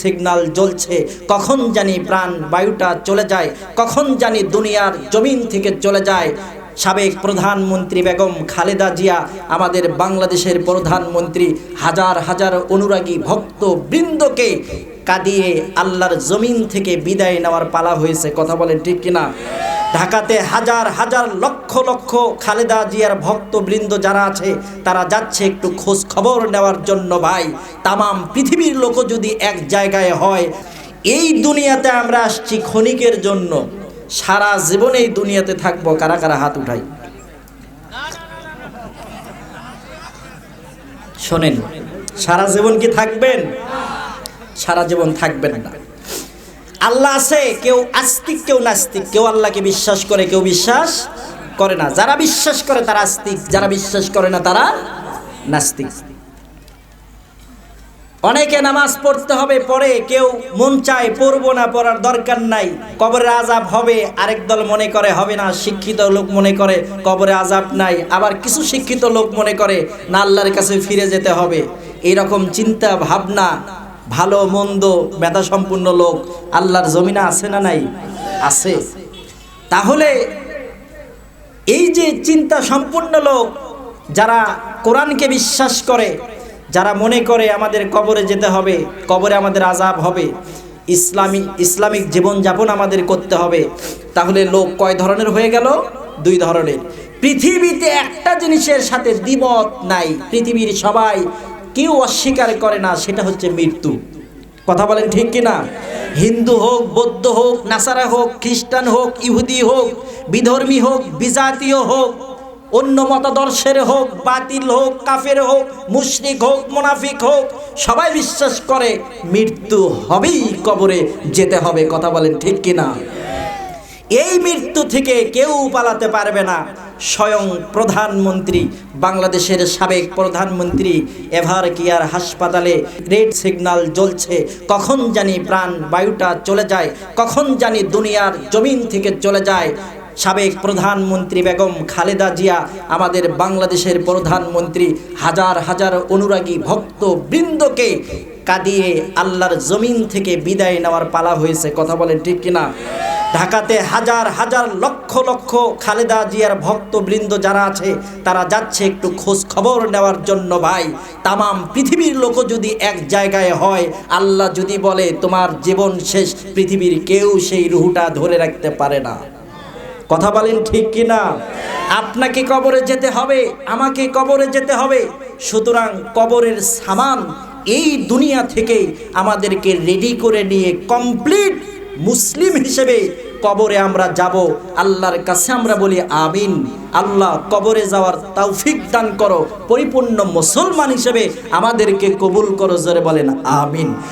Signal জ্বলছে। কখন জানি প্রাণ বায়ুটা চলে যায়, কখন জানি দুনিয়ার জমিন থেকে চলে যায়। সাবেক প্রধানমন্ত্রী বেগম খালেদা জিয়া, আমাদের বাংলাদেশের প্রধানমন্ত্রী, হাজার হাজার অনুরাগী ভক্ত বৃন্দকে কাঁদিয়ে আল্লাহর জমিন থেকে বিদায় নেওয়ার পালা হয়েছে। কথা বলেন ঠিক কিনা? ঢাকাতে হাজার হাজার লক্ষ লক্ষ খালেদা জিয়ার ভক্তবৃন্দ যারা আছে, তারা যাচ্ছে একটু খোঁজ খবর নেওয়ার জন্য ভাই। তামাম পৃথিবীর লোক যদি এক জায়গায় হয়, এই দুনিয়াতে আমরা আসছি ক্ষণিকের জন্য। সারা জীবন এই দুনিয়াতে থাকব, কারা কারা হাত উঠাই? শোনেন, সারা জীবন কি থাকবেন? সারা জীবন থাকবেন না। আল্লাহ আছে, কেউ আস্তিক, কেউ নাস্তিক। কেউ আল্লাহকে বিশ্বাস করে, কেউ বিশ্বাস করে না। যারা বিশ্বাস করে তারা আস্তিক, যারা বিশ্বাস করে না তারা নাস্তিক। অনেকে নামাজ পড়তে হবে পরে কেউ মন চায় পড়ব না, পড়ার দরকার নাই। কবরে আজাব হবে, আরেক দল মনে করে, হবে না, শিক্ষিত লোক মনে করে, কবরে আজাব নাই। আবার কিছু শিক্ষিত লোক মনে করে, না আল্লাহর কাছে ফিরে যেতে হবে। এরকম চিন্তা, ভাবনা ভালো, মন্দ মেধা সম্পূর্ণ লোক আল্লাহর জমিনা আছে না নাই? আছে। তাহলে এই যে চিন্তা সম্পূর্ণ লোক, যারা কোরআনকে বিশ্বাস করে, যারা মনে করে আমাদের কবরে যেতে হবে, কবরে আমাদের আজাব হবে, ইসলামী, ইসলামিক জীবনযাপন আমাদের করতে হবে, তাহলে লোক কয় ধরনের হয়ে গেল? দুই ধরনের। পৃথিবীতে একটা জিনিসের সাথে দ্বিমত নাই। পৃথিবীর সবাই কেউ অস্বীকার করে না, সেটা হচ্ছে মৃত্যু। কথা বলেন ঠিক কিনা? হিন্দু হোক, বৌদ্ধ হোক, নাসারা হোক, খ্রিস্টান হোক, ইহুদি হোক, বিধর্মী হোক, বিজাতীয় হোক, অন্য মতাদর্শের হোক, বাতিল হোক, কাফের হোক, মুশরিক হোক, মোনাফিক হোক, সবাই বিশ্বাস করে মৃত্যু হবেই কবরে যেতে হবে। কথা বলেন ঠিক কিনা? এই মৃত্যু থেকে কেউ পালাতে পারবে না। স্বয়ং প্রধানমন্ত্রী, বাংলাদেশের সাবেক প্রধানমন্ত্রী এভার কেয়ার হাসপাতালে রেড সিগন্যাল জ্বলছে। কখন জানি প্রাণ বায়ুটা চলে যায়, কখন জানি দুনিয়ার জমিন থেকে চলে যায়। সাবেক প্রধানমন্ত্রী বেগম খালেদা জিয়া, আমাদের বাংলাদেশের প্রধানমন্ত্রী, হাজার হাজার অনুরাগী ভক্ত বৃন্দকে কাঁদিয়ে আল্লাহর জমিন থেকে বিদায় নেওয়ার পালা হয়েছে। কথা বলেন ঠিক কিনা? ঢাকাতে হাজার হাজার লক্ষ লক্ষ খালেদা জিয়ার ভক্তবৃন্দ যারা আছে, তারা যাচ্ছে একটু খোঁজ খবর নেওয়ার জন্য ভাই। তামাম পৃথিবীর লোক যদি এক জায়গায় হয়, আল্লাহ যদি বলে তোমার জীবন শেষ, পৃথিবীর কেউ সেই রুহুটা ধরে রাখতে পারে না। কথা বলেন ঠিক কি না? আপনাকে কবরে যেতে হবে, আমাকে কবরে যেতে হবে। সুতরাং কবরের সামান এই দুনিয়া থেকে আমাদেরকে রেডি করে নিয়ে কমপ্লিট মুসলিম হিসেবে কবরে আমরা যাব। আল্লাহর কাছে আমরা বলি, আমিন। আল্লাহ কবরে যাওয়ার তৌফিক দান করো। পরিপূর্ণ মুসলমান হিসেবে আমাদেরকে কবুল করো, জোরে বলেন, আমিন।